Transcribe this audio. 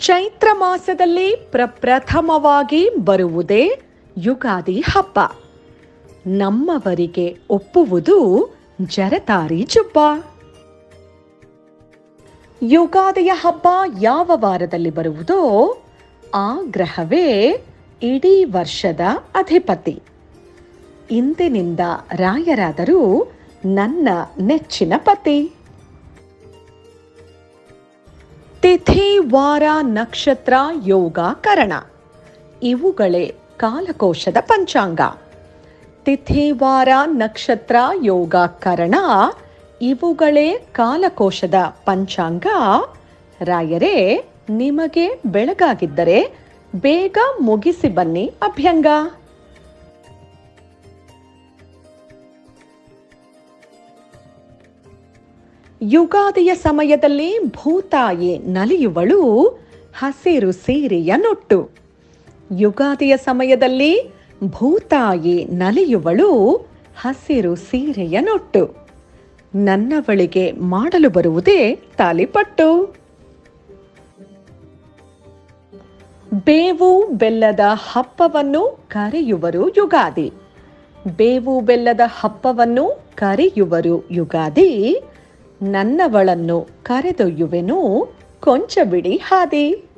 ಚೈತ್ರ ಮಾಸದಲ್ಲಿ ಪ್ರಪ್ರಥಮವಾಗಿ ಬರುವುದೇ ಯುಗಾದಿ ಹಬ್ಬ. ನಮ್ಮವರಿಗೆ ಒಪ್ಪುವುದು ಜರತಾರಿ ಜುಬ್ಬ. ಯುಗಾದಿಯ ಹಬ್ಬ ಯಾವ ವಾರದಲ್ಲಿ ಬರುವುದೋ ಆ ಗ್ರಹವೇ ಇಡೀ ವರ್ಷದ ಅಧಿಪತಿ. ಇಂದಿನಿಂದ ರಾಯರಾದರೂ ನನ್ನ ನೆಚ್ಚಿನ ಪತಿ. ತಿಥಿ, ವಾರ, ನಕ್ಷತ್ರ, ಯೋಗ, ಕರಣ. ಇವುಗಳೇ ಕಾಲಕೋಶದ ಪಂಚಾಂಗ. ತಿಥಿ, ವಾರ, ನಕ್ಷತ್ರ, ಯೋಗ, ಕರಣ ಇವುಗಳೇ ಕಾಲಕೋಶದ ಪಂಚಾಂಗ. ರಾಯರೇ, ನಿಮಗೆ ಬೆಳಗಾಗಿದ್ದರೆ ಬೇಗ ಮುಗಿಸಿ ಬನ್ನಿ ಅಭ್ಯಂಗ. ಯುಗಾದಿಯ ಸಮಯದಲ್ಲಿ ಭೂತಾಯಿ ನಲಿಯುವಳು ಹಸಿರು ಸೀರೆಯ ನೊಟ್ಟು ಯುಗಾದಿಯ ಸಮಯದಲ್ಲಿ ಭೂತಾಯಿ ನಲಿಯುವಳು ಹಸಿರು ಸೀರೆಯ ನೊಟ್ಟು ನನ್ನವಳಿಗೆ ಮಾಡಲು ಬರುವುದೇ ತಾಲಿಪಟ್ಟು. ಬೇವು ಬೆಲ್ಲದ ಹಬ್ಬವನ್ನು ಕರೆಯುವರು ಯುಗಾದಿ. ಬೇವು ಬೆಲ್ಲದ ಹಬ್ಬವನ್ನು ಕರೆಯುವರು ಯುಗಾದಿ. ನನ್ನವಳನ್ನು ಕರೆದೊಯ್ಯುವೆನು. ಕೊಂಚ ಬಿಡಿ ಹಾದಿ.